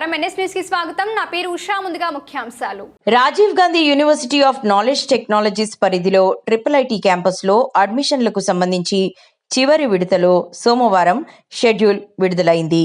నమస్కారం. ఎన్ఎస్కి స్వాగతం. నా పేరు ఉషా. ముందుగా ముఖ్యాంశాలు. Rajiv Gandhi University of Knowledge Technologies పరిధిలో ట్రిపుల్ ఐటీ క్యాంపస్లో అడ్మిషన్లకు సంబంధించి చివరి విడతలో సోమవారం షెడ్యూల్ విడుదలైంది.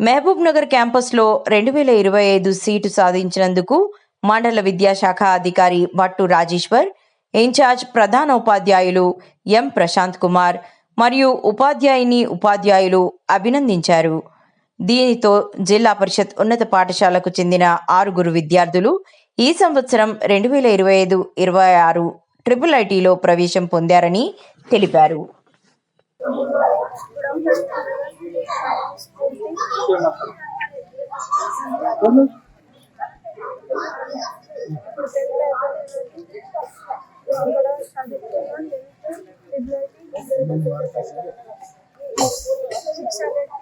మహబూబ్ నగర్ క్యాంపస్లో రెండు వేల ఇరవై ఐదు సీటు సాధించినందుకు మండల విద్యాశాఖ అధికారి భట్టు రాజేశ్వర్ ఇన్ఛార్జ్ ప్రధాన ఉపాధ్యాయులు ఎం ప్రశాంత్ కుమార్ మరియు ఉపాధ్యాయుని ఉపాధ్యాయులు అభినందించారు. దీనితో జిల్లా పరిషత్ ఉన్నత పాఠశాలకు చెందిన ఆరుగురు విద్యార్థులు ఈ సంవత్సరం రెండు వేల ఇరవై ఐదు ఇరవై ఆరు ట్రిపుల్ ఐటీలో ప్రవేశం పొందారని తెలిపారు. సిక్స్ హండ్రెడ్కి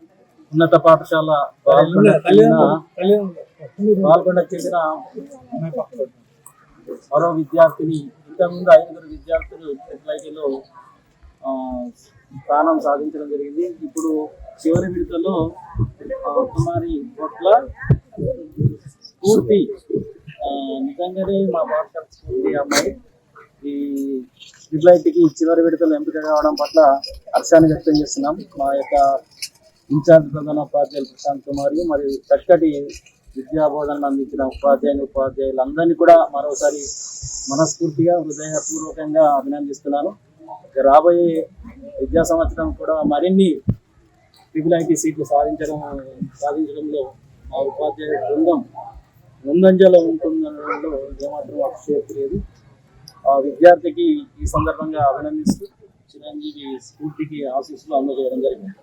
ఉన్నత పాఠశాల పాల్గొండకు చెందిన మరో విద్యార్థిని ఇంతకుముందు ఐదుగురు విద్యార్థులు ఎట్లయిటీలో స్థానం సాధించడం జరిగింది. ఇప్పుడు చివరి విడతలో కుమారి పొట్ల స్ఫూర్తి నిజంగానే మా పాఠశాల స్ఫూర్తి అమ్మాయి. ఈ ట్రిపుల్ చివరి విడతలు ఎంపిక కావడం పట్ల హర్షాన్ని వ్యక్తం చేస్తున్నాం. మా యొక్క ఇన్ఛార్జ్ ప్రధాన ఉపాధ్యాయులు ప్రశాంత్ కుమార్ మరియు చక్కటి విద్యా బోధనలు అందించిన ఉపాధ్యాయులు ఉపాధ్యాయులందరినీ కూడా మరోసారి మనస్ఫూర్తిగా హృదయపూర్వకంగా అభినందిస్తున్నాను. రాబోయే విద్యా సంవత్సరం కూడా మరిన్ని ట్రిపుల్ ఐటీ సీట్లు సాధించడం సాధించడంలో మా ఉపాధ్యాయ బృందం ముందంజలో ఉంటుందనడంలో ఏమాత్రం అతిశయోక్తి లేదు. ఆ విద్యార్థికి ఈ సందర్భంగా అభినందిస్తూ చిరంజీవి స్ఫూర్తికి ఆశీస్సులు అందజేయడం జరిగింది.